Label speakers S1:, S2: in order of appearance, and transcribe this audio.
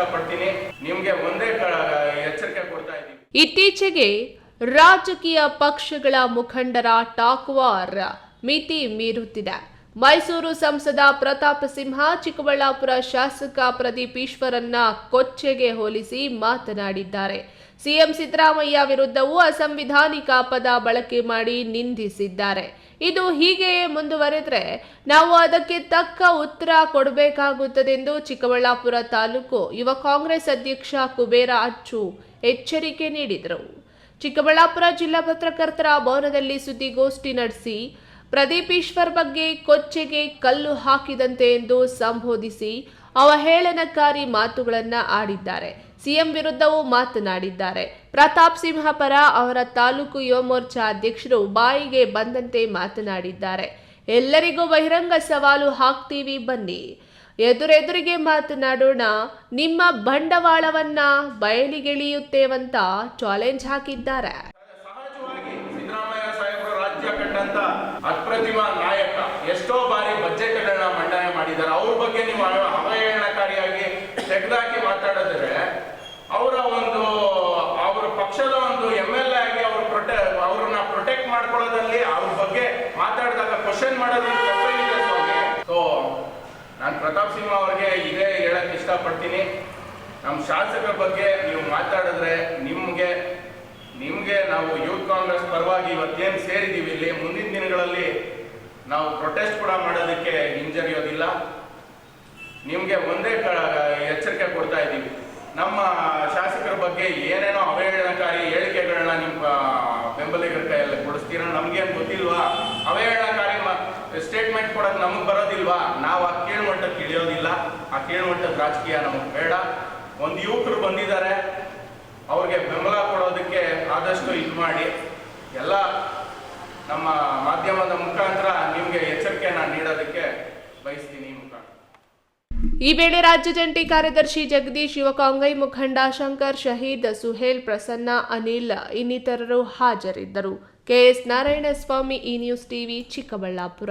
S1: ಇಷ್ಟಪಡ್ತೀನಿ. ನಿಮ್ಗೆ ಒಂದೇ ಎಚ್ಚರಿಕೆ ಕೊಡ್ತಾ ಇದ್ದೀನಿ.
S2: ಇತ್ತೀಚೆಗೆ ರಾಜಕೀಯ ಪಕ್ಷಗಳ ಮುಖಂಡರ ಟಾಕ್ವಾರ್ ಮಿತಿ ಮೀರುತ್ತಿದೆ. ಮೈಸೂರು ಸಂಸದ ಪ್ರತಾಪ್ ಸಿಂಹ, ಚಿಕ್ಕಬಳ್ಳಾಪುರ ಶಾಸಕ ಪ್ರದೀಪ್ ಈಶ್ವರನ್ನ ಕೊಚ್ಚೆಗೆ ಹೋಲಿಸಿ ಮಾತನಾಡಿದ್ದಾರೆ. ಸಿಎಂ ಸಿದ್ದರಾಮಯ್ಯ ವಿರುದ್ಧವೂ ಅಸಂವಿಧಾನಿಕ ಪದ ಬಳಕೆ ಮಾಡಿ ನಿಂದಿಸಿದ್ದಾರೆ. ಇದು ಹೀಗೆಯೇ ಮುಂದುವರೆದ್ರೆ ನಾವು ಅದಕ್ಕೆ ತಕ್ಕ ಉತ್ತರ ಕೊಡಬೇಕಾಗುತ್ತದೆಂದು ಚಿಕ್ಕಬಳ್ಳಾಪುರ ತಾಲೂಕು ಯುವ ಕಾಂಗ್ರೆಸ್ ಅಧ್ಯಕ್ಷ ಕುಬೇರ ಅಚ್ಚು ಎಚ್ಚರಿಕೆ ನೀಡಿದರು. ಚಿಕ್ಕಬಳ್ಳಾಪುರ ಜಿಲ್ಲಾ ಪತ್ರಕರ್ತರ ಭವನದಲ್ಲಿ ಸುದ್ದಿಗೋಷ್ಠಿ ನಡೆಸಿ ಪ್ರದೀಪ್ ಈಶ್ವರ್ ಬಗ್ಗೆ ಕೊಚ್ಚೆಗೆ ಕಲ್ಲು ಹಾಕಿದಂತೆ ಎಂದು ಸಂಬೋಧಿಸಿ ಅವಹೇಳನಕಾರಿ ಮಾತುಗಳನ್ನು ಆಡಿದ್ದಾರೆ. ಸಿಎಂ ವಿರುದ್ಧವೂ ಮಾತನಾಡಿದ್ದಾರೆ. ಪ್ರತಾಪ್ ಸಿಂಹ ಪರ ಅವರ ತಾಲೂಕು ಯುವ ಮೋರ್ಚಾ ಅಧ್ಯಕ್ಷರು ಬಾಯಿಗೆ ಬಂದಂತೆ ಮಾತನಾಡಿದ್ದಾರೆ. ಎಲ್ಲರಿಗೂ ಬಹಿರಂಗ ಸವಾಲು ಹಾಕ್ತೀವಿ ಬನ್ನಿ. ಎದುರೆದುರಿಗೆ ಮಾತನಾಡೋಣ. ನಿಮ್ಮ ಬಂಡವಾಳವನ್ನ ಬಯಲಿಗೆಳೆಯುತ್ತೇವಂತ ಚಾಲೆಂಜ್ ಹಾಕಿದ್ದಾರೆ.
S1: ಅಪ್ರತಿಮ ನಾಯಕ. ಎಷ್ಟೋ ಬಾರಿ ಬಜೆಟ್ ಮಂಡನೆ ಮಾಡಿದ್ದಾರೆ ಅವ್ರ ಬಗ್ಗೆ ನೀವು ಅವ- ಅವಹೇಳನಕಾರಿಯಾಗಿ ತೆಗೆದಾಕಿ ಮಾತಾಡಿದ್ರೆ ಅವರ ಒಂದು ಅವರ ಪಕ್ಷದ ಒಂದು ಎಂ ಎಲ್ ಎ ಆಗಿ ಅವ್ರ ಪ್ರೊಟೆ ಅವ್ರನ್ನ ಪ್ರೊಟೆಕ್ಟ್ ಮಾಡ್ಕೊಳ್ಳೋದಲ್ಲಿ ಅವ್ರ ಬಗ್ಗೆ ಮಾತಾಡಿದಾಗ ಕ್ವಶನ್ ಮಾಡೋದ್ರಲ್ಲಿ ಸೊ ನಾನು ಪ್ರತಾಪ್ ಸಿಂಹ ಅವ್ರಿಗೆ ಇದೇ ಹೇಳಕ್ ಇಷ್ಟಪಡ್ತೀನಿ. ನಮ್ಮ ಶಾಸಕರ ಬಗ್ಗೆ ನೀವು ಮಾತಾಡಿದ್ರೆ ನಿಮ್ಗೆ ನಿಮ್ಗೆ ನಾವು ಯೂತ್ ಕಾಂಗ್ರೆಸ್ ಪರವಾಗಿ ಇವತ್ತೇನು ಸೇರಿದ್ದೀವಿ ಇಲ್ಲಿ, ಮುಂದಿನ ದಿನಗಳಲ್ಲಿ ನಾವು ಪ್ರೊಟೆಸ್ಟ್ ಕೂಡ ಮಾಡೋದಕ್ಕೆ ಹಿಂಜರಿಯೋದಿಲ್ಲ. ನಿಮ್ಗೆ ಒಂದೇ ಎಚ್ಚರಿಕೆ ಕೊಡ್ತಾ ಇದ್ದೀವಿ. ನಮ್ಮ ಶಾಸಕರ ಬಗ್ಗೆ ಏನೇನೋ ನಮ್ಗೇನು ಗೊತ್ತಿಲ್ವಾ? ಅವಹೇಳನಕಾರಿ ಸ್ಟೇಟ್ಮೆಂಟ್ ಕೊಡೋಕೆ ನಮಗೆ ಬರೋದಿಲ್ವಾ? ನಾವು ಆ ಕೀಳ್ಮಟ್ಟಕ್ಕೆ ಇಳಿಯೋದಿಲ್ಲ. ಆ ಕೀಳ್ಮಟ್ಟದ ರಾಜಕೀಯ ನಮಗೆ ಬೇಡ. ಒಂದು ಯುವಕರು ಬಂದಿದ್ದಾರೆ. ಅವ್ರಿಗೆ ಬೆಂಬಲ ಕೊಡೋದಕ್ಕೆ ಆದಷ್ಟು ಇದು ಮಾಡಿ. ಎಲ್ಲ ನಮ್ಮ ಮಾಧ್ಯಮದ ಮುಖಾಂತರ ನಿಮಗೆ ಎಚ್ಚರಿಕೆಯನ್ನು ನೀಡೋದಕ್ಕೆ ಬಯಸ್ತೀನಿ ಮುಖಾಂತರ.
S2: ಈ ವೇಳೆ ರಾಜ್ಯ ಜಂಟಿ ಕಾರ್ಯದರ್ಶಿ ಜಗದೀಶ್, ಯುವ ಕಾಂಗ್ರೆಸ್ ಮುಖಂಡ ಶಂಕರ್, ಶಹೀದ್ ಸುಹೇಲ್, ಪ್ರಸನ್ನ, ಅನಿಲ್ ಇನ್ನಿತರರು ಹಾಜರಿದ್ದರು. ಕೆಎಸ್ ನಾರಾಯಣಸ್ವಾಮಿ, ಈ ನ್ಯೂಸ್ ಟಿವಿ ಚಿಕ್ಕಬಳ್ಳಾಪುರ.